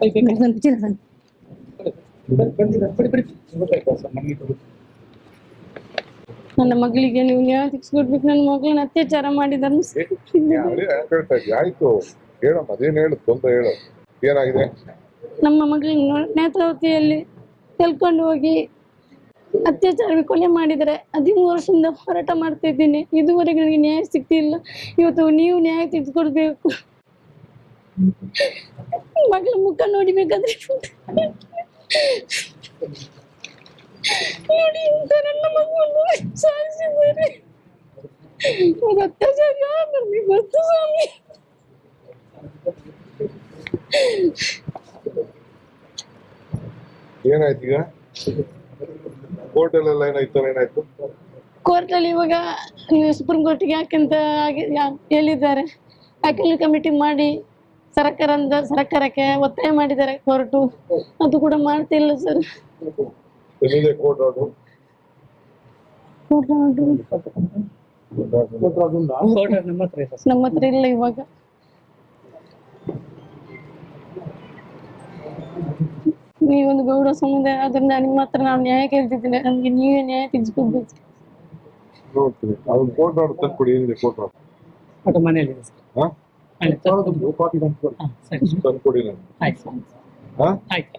Ay, pensan, pensan. Pensan, pensan. Pensan, pensan. Pensan, pensan. ನನ್ನ ಮಗಳಿಗೆ ನೀವು ನ್ಯಾಯ ತೆಗಿಸ್ಕೊಡ್ಬೇಕು ನನ್ನ ಮಗಳನ್ನ ಅತ್ಯಾಚಾರ ಮಾಡಿದಾರೆ ಆಯ್ತು. ಹೇಳಮ್ಮ ಅದೇನ್ ಹೇಳು? ತೊಂದ್ರೆ ಹೇಳು. ಏನಾಗಿದೆ? ನಮ್ಮ ಮಗಳನ್ನ ನೇತ್ರಾವತಿಯಲ್ಲಿ ತೆಲ್ಕೊಂಡು ಹೋಗಿ ಅತ್ಯಾಚಾರ ಕೊಲೆ ಮಾಡಿದರೆ ಹದಿಮೂರು ವರ್ಷದಿಂದ ಹೋರಾಟ ಮಾಡ್ತಾ ಇದ್ದೀನಿ. ಇದುವರೆಗೆ ನನಗೆ ನ್ಯಾಯ ಸಿಗ್ತಿಲ್ಲ. ಇವತ್ತು ನೀವು ನ್ಯಾಯ ತೆಗೆದುಕೊಡ್ಬೇಕು ಮಗಳ ಮುಖ ನೋಡಿಬೇಕಾದ್ರೆ ನೋಡಿ ಇಂಥ ನನ್ನ ಮಗುವನ್ನು ಸಾಯಿಸಿದ್ದಾರೆ. ಅವ್ರ ಅತ್ಯಾಚಾರ ನನಗೆ ಗೊತ್ತು ಸ್ವಾಮಿ. ಏನಾಯ್ತು ಈಗ? ಕೋರ್ಟಲ್ಲೆಲ್ಲ ಏನಾಯ್ತು ಏನಾಯ್ತು? ಕೋರ್ಟಲ್ಲಿ ಇವಾಗ ನೀವು ಸುಪ್ರೀಂ ಕೋರ್ಟ್ಗೆ ಯಾಕಂತ ಹೇಳಿದ್ದಾರೆ. ಅಖಿಲ ಕಮಿಟಿ ಮಾಡಿ ಸರ್ಕಾರದ ಸರ್ಕಾರಕ್ಕೆ ಒತ್ತಾಯ ಮಾಡಿದ್ದಾರೆ ಕೋರ್ಟು. ಅದು ಕೂಡ ಮಾಡ್ತಿಲ್ಲ ಸರ್. ಎಲ್ಲಿದೆ ಕೋರ್ಟ್ ಆರ್ಡರ್ ನಮ್ಮ ಹತ್ರ ಇಲ್ಲ ಇವಾಗ. ನೀವೊಂದು ಗೌಡ ಸಮುದಾಯ ಅದರಿಂದ ನಿಮ್ಮ ಹತ್ರ ನಾವು ನ್ಯಾಯ ಕೇಳ್ತಿದ್ದೀನಿ. ನಮ್ಗೆ ನೀವೇ ನ್ಯಾಯ ತೆಗೆಸ್ಕೊಡ್ಬೇಕು ನೋಡ್ತೀನಿ ಅವ್ನು ಕೋರ್ಟ್ ಆರ್ಡರ್ ತಂದ್ಕೊಡಿ ಏನಿದೆ ಕೋರ್ಟ್ ಆರ್ಡರ್ ಅದು ಮನೆಯಲ್ಲಿ ಇದೆ ಸರ್. ಹಾ? ಅಲ್ಲಿ ತಂದು- ಹಾ, ಸರಿ. ತಂದ್ಕೊಡಿ ನಾನು. ಆಯ್ತು. ಸರ್. ಹಾ? ಆಯ್ತು.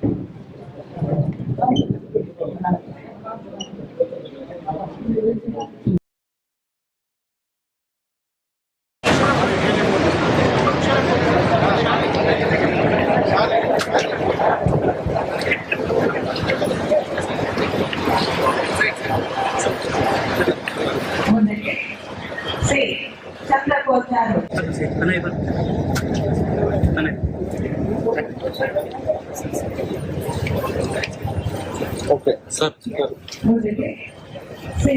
Sí, Chaclacocharo. Sí, panay, panay. Okay sir sí,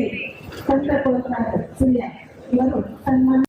Santa Rosa, Suya,